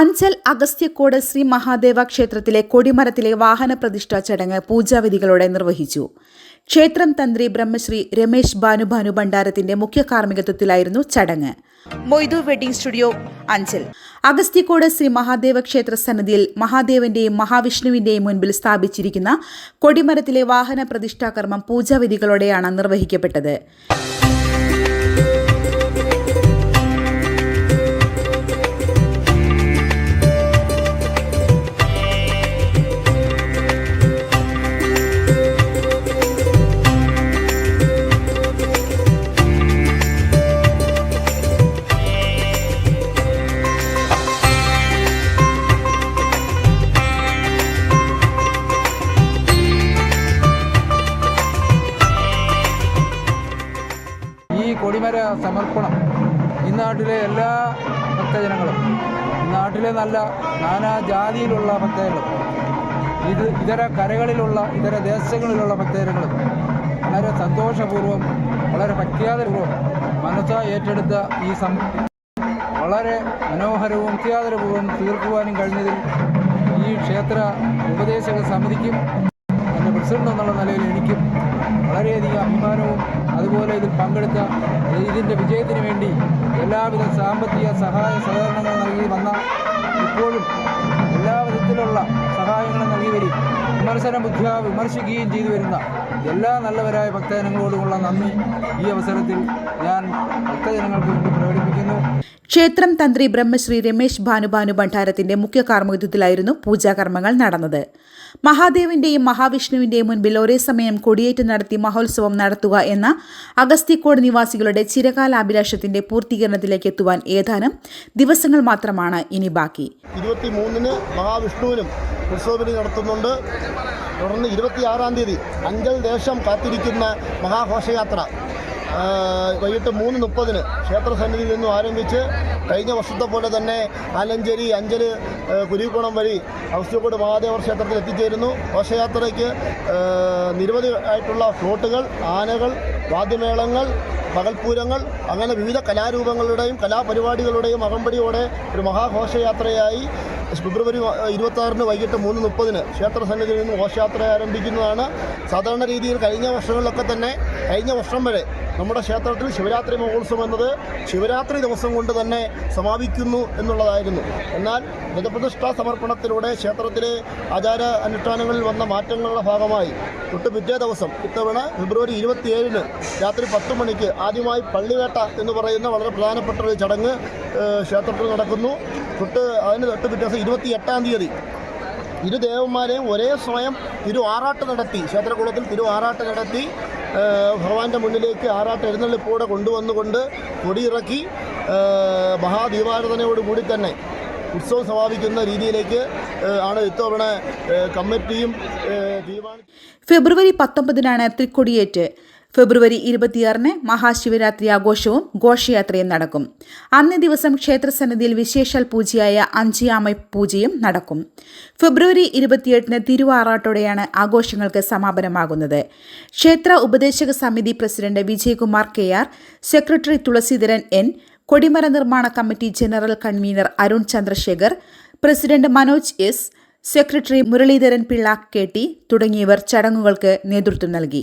അഞ്ചൽ അഗസ്ത്യക്കോട് ശ്രീ മഹാദേവ ക്ഷേത്രത്തിലെ കൊടിമരത്തിലെ വാഹന പ്രതിഷ്ഠാ ചടങ്ങ് പൂജാവിധികളോടെ നിർവഹിച്ചു. ക്ഷേത്രം തന്ത്രി ബ്രഹ്മശ്രീ രമേശ് ഭാനുഭാനു ഭണ്ഡാരത്തിന്റെ മുഖ്യ കാർമ്മികത്വത്തിലായിരുന്നു ചടങ്ങ്. Moidu wedding studio Anchal. Agasthyacode Shri Mahadeva ക്ഷേത്ര സന്നിധിയിൽ മഹാദേവന്റെയും മഹാവിഷ്ണുവിന്റെയും മുൻപിൽ സ്ഥാപിച്ചിരിക്കുന്ന കൊടിമരത്തിലെ വാഹന പ്രതിഷ്ഠാകർമ്മം പൂജാവിധികളോടെയാണ് നിർവഹിക്കപ്പെട്ടത്. ഈ കൊടിമര സമർപ്പണം. ഈ നാട്ടിലെ എല്ലാ ഭക്തജനങ്ങളും നാട്ടിലെ നല്ല നാനാ ജാതിയിലുള്ള ഭക്തജനങ്ങളും ഇത് ഇതര കരകളിലുള്ള ഇതര ദേശങ്ങളിലുള്ള ഭക്തജനങ്ങളും വളരെ സന്തോഷപൂർവം വളരെ പ്രഖ്യാതപൂർവം മനസ്സാ ഏറ്റെടുത്ത ഈ സം വളരെ മനോഹരവും പ്രഖ്യാതപൂർവം തീർക്കുവാനും കഴിഞ്ഞതിൽ ഈ ക്ഷേത്ര ഉപദേശക സമിതിക്കും പ്രസിഡന്റ് എന്നുള്ള നിലയിൽ എനിക്കും വളരെയധികം അഭിമാനവും അതുപോലെ ഇതിൽ പങ്കെടുത്ത ഇതിന്റെ വിജയത്തിന് വേണ്ടി എല്ലാവിധ സാമ്പത്തിക സഹായ സഹകരണങ്ങൾ നൽകി വന്ന ഇപ്പോഴും എല്ലാ വിധത്തിലുള്ള സഹായങ്ങളും നൽകി വരും. വിമർശന ബുദ്ധിയ വിമർശിക്കുകയും ചെയ്തു വരുന്ന എല്ലാ നല്ലവരായ ഭക്തജനങ്ങളോടുമുള്ള നന്ദി. ഈ അവസരത്തിൽ ഞാൻ ഭക്തജനങ്ങൾക്ക് വേണ്ടി പ്രകടിപ്പിക്കുന്നു. ക്ഷേത്രം തന്ത്രി ബ്രഹ്മശ്രീ രമേശ് ഭാനുഭാനു ഭണ്ഡാരത്തിന്റെ മുഖ്യ കാർമ്മികത്വത്തിലായിരുന്നു പൂജാകർമ്മങ്ങൾ നടന്നത്. മഹാദേവിന്റെയും മഹാവിഷ്ണുവിന്റെയും മുൻപിൽ ഒരേ സമയം കൊടിയേറ്റ് നടത്തി മഹോത്സവം നടത്തുക എന്ന അഗസ്ത്യക്കോട് നിവാസികളുടെ ചിരകാല അഭിലാഷത്തിന്റെ പൂർത്തീകരണത്തിലേക്ക് എത്തുവാൻ ഏതാനും ദിവസങ്ങൾ മാത്രമാണ് ഇനി ബാക്കി. ഇരുപത്തിമൂന്നിന് മഹാവിഷ്ണുവിനും ഉത്സവബലി നടത്തുന്നുണ്ട്. തുടർന്ന് ഇരുപത്തിയാറാം തീയതി അഞ്ചൽ ദേശം കാത്തിരിക്കുന്ന മഹാഘോഷയാത്ര വൈകിട്ട് മൂന്ന് മുപ്പതിന് ക്ഷേത്ര സന്നിധിയിൽ നിന്നും ആരംഭിച്ച് കഴിഞ്ഞ വർഷത്തെ പോലെ തന്നെ ആലഞ്ചേരി അഞ്ചൽ കുരിക്കുളം വഴി അവസ്ഥയോട് മഹാദേവർ ക്ഷേത്രത്തിൽ എത്തിച്ചേരുന്നു. ഘോഷയാത്രയ്ക്ക് നിരവധി ആയിട്ടുള്ള ഫ്ലോട്ടുകൾ ആനകൾ വാദ്യമേളങ്ങൾ പകൽപൂരങ്ങൾ അങ്ങനെ വിവിധ കലാരൂപങ്ങളുടെയും കലാപരിപാടികളുടെയും അകമ്പടിയോടെ ഒരു മഹാഘോഷയാത്രയായി ഫെബ്രുവരി ഇരുപത്തി ആറിന് വൈകിട്ട് മൂന്ന് മുപ്പതിന് ക്ഷേത്ര സന്നിധിയിൽ നിന്ന് ഘോഷയാത്ര ആരംഭിക്കുന്നതാണ്. സാധാരണ രീതിയിൽ കഴിഞ്ഞ വർഷങ്ങളിലൊക്കെ തന്നെ കഴിഞ്ഞ വർഷം വരെ നമ്മുടെ ക്ഷേത്രത്തിൽ ശിവരാത്രി മഹോത്സവം എന്നത് ശിവരാത്രി ദിവസം കൊണ്ട് തന്നെ സമാപിക്കുന്നു എന്നുള്ളതായിരുന്നു. എന്നാൽ ബുധപ്രതിഷ്ഠാ സമർപ്പണത്തിലൂടെ ക്ഷേത്രത്തിലെ ആചാര അനുഷ്ഠാനങ്ങളിൽ വന്ന മാറ്റങ്ങളുടെ ഭാഗമായി തൊട്ട് പിറ്റേ ദിവസം ഇത്തവണ ഫെബ്രുവരി ഇരുപത്തിയേഴിന് രാത്രി പത്ത് മണിക്ക് ആദ്യമായി പള്ളിവേട്ട എന്ന് പറയുന്ന വളരെ പ്രധാനപ്പെട്ട ഒരു ചടങ്ങ് ക്ഷേത്രത്തിൽ നടക്കുന്നു. തൊട്ട് അതിന് തൊട്ട് പിറ്റേ ദിവസം ഇരുപത്തി എട്ടാം തീയതി. ഇരു ദേവന്മാരെയും ഒരേ സമയം തിരു ആറാട്ട് നടത്തി. ക്ഷേത്രകുളത്തിൽ തിരു ആറാട്ട് നടത്തി ഭഗവാന്റെ മുന്നിലേക്ക് ആറാട്ട് എഴുന്നള്ളിപ്പോടെ കൊണ്ടുവന്നുകൊണ്ട് കൊടിയിറക്കി മഹാദീപാരാധനയോടുകൂടി തന്നെ ഉത്സവം സമാപിക്കുന്ന രീതിയിലേക്ക് ആണ് ഇത്തവണ കമ്മിറ്റിയും ഫെബ്രുവരി പത്തൊമ്പതിനാണ് തൃക്കൊടിയേറ്റ്. ഫെബ്രുവരി ഇരുപത്തിയാറിന് മഹാശിവരാത്രി ആഘോഷവും ഘോഷയാത്രയും നടക്കും. അന്നേ ദിവസം ക്ഷേത്രസന്നിധിയിൽ വിശേഷാൽ പൂജയായ അഞ്ചിയാമ പൂജയും നടക്കും. ഫെബ്രുവരി ഇരുപത്തിയെട്ടിന് തിരുവാറാട്ടോടെയാണ് ആഘോഷങ്ങൾക്ക് സമാപനമാകുന്നത്. ക്ഷേത്ര ഉപദേശക സമിതി president Vijayakumar K R secretary Thulaseedharan N കൊടിമര നിർമ്മാണ committee general convener Arun Chandrasekhar president Manoj S secretary Muraleedharan Pillai K T തുടങ്ങിയവർ ചടങ്ങുകൾക്ക് നേതൃത്വം നൽകി.